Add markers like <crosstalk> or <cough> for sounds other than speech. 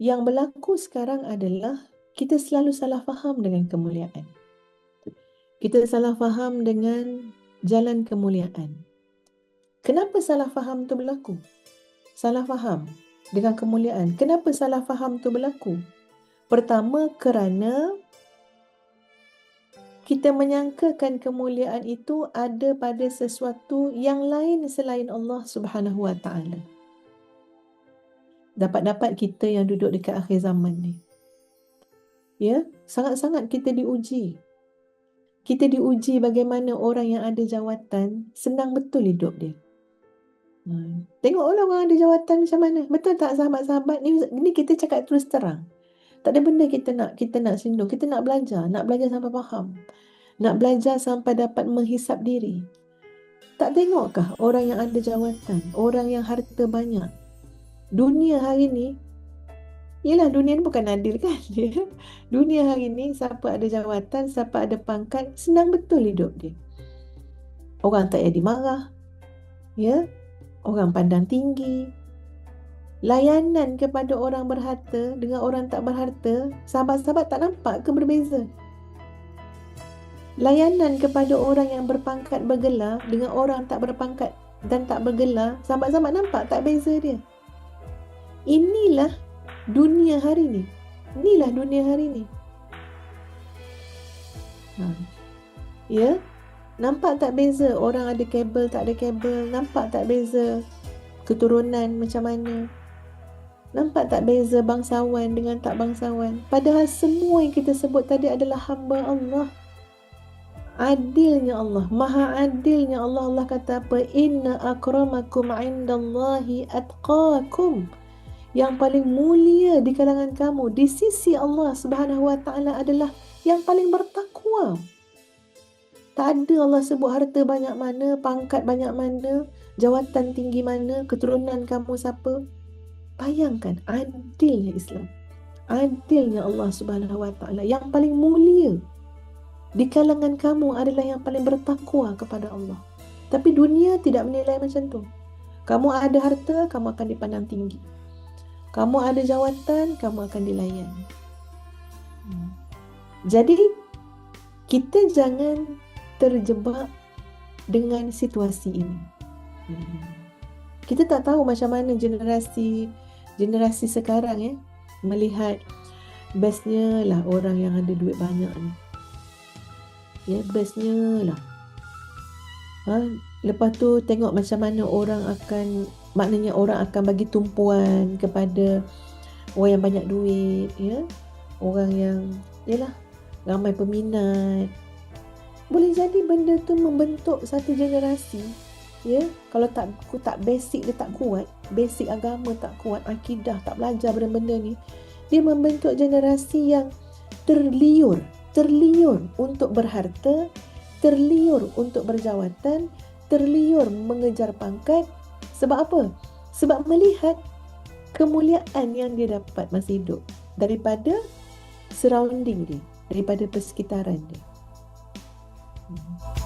yang berlaku sekarang adalah kita selalu salah faham dengan kemuliaan. Kita salah faham dengan jalan kemuliaan. Kenapa salah faham tu berlaku? Salah faham dengan kemuliaan. Kenapa salah faham tu berlaku? Pertama kerana kita menyangkakan kemuliaan itu ada pada sesuatu yang lain selain Allah Subhanahu Wa Taala. Dapat-dapat kita yang duduk dekat akhir zaman ni. Ya, sangat-sangat kita diuji. Kita diuji bagaimana orang yang ada jawatan senang betul hidup dia. Hmm. Tengoklah orang ada jawatan macam mana. Betul tak sahabat-sahabat ni ni kita cakap terus terang. Tak ada benda kita nak kita nak sindung. Kita nak belajar, nak belajar sampai faham. Nak belajar sampai dapat menghisap diri. Tak tengokkah orang yang ada jawatan, orang yang harta banyak. Dunia hari ni Yelah dunia ni bukan adil kan? <laughs> Dunia hari ni Siapa ada jawatan Siapa ada pangkat Senang betul hidup dia. Orang tak jadi marah Ya. Orang pandang tinggi. Layanan kepada orang berharta dengan orang tak berharta, sahabat-sahabat tak nampak ke berbeza? Layanan kepada orang yang berpangkat bergelar dengan orang tak berpangkat dan tak bergelar, sahabat-sahabat nampak tak beza dia? Inilah dunia hari ni. Inilah dunia hari ni. Ha. Ya? Nampak tak beza orang ada kabel tak ada kabel? Nampak tak beza keturunan macam mana? Nampak tak beza bangsawan dengan tak bangsawan? Padahal semua yang kita sebut tadi adalah hamba Allah. Adilnya Allah, maha adilnya Allah. Allah kata apa? Inna akramakum indallahi atqakum. Yang paling mulia di kalangan kamu di sisi Allah Subhanahu wa taala adalah yang paling bertakwa. Tak ada Allah sebut harta banyak mana, pangkat banyak mana, jawatan tinggi mana, keturunan kamu siapa. Bayangkan adilnya Islam. Adilnya Allah Subhanahu Wa Taala yang paling mulia di kalangan kamu adalah yang paling bertakwa kepada Allah. Tapi dunia tidak menilai macam tu. Kamu ada harta, kamu akan dipandang tinggi. Kamu ada jawatan, kamu akan dilayan. Jadi kita jangan terjebak dengan situasi ini. Kita tak tahu macam mana generasi generasi sekarang ya melihat bestnya lah orang yang ada duit banyak ni. Ya bestnya lah. Ha, lepas tu tengok macam mana orang akan maknanya orang akan bagi tumpuan kepada orang yang banyak duit ya. Orang yang yalah ramai peminat. Boleh jadi benda tu membentuk satu generasi ya kalau tak tak basic dia tak kuat basic agama tak kuat akidah tak belajar benda-benda ni dia membentuk generasi yang terliur terliur untuk berharta terliur untuk berjawatan terliur mengejar pangkat. Sebab apa? Sebab melihat kemuliaan yang dia dapat masa hidup daripada surrounding dia daripada persekitaran dia. Hmm.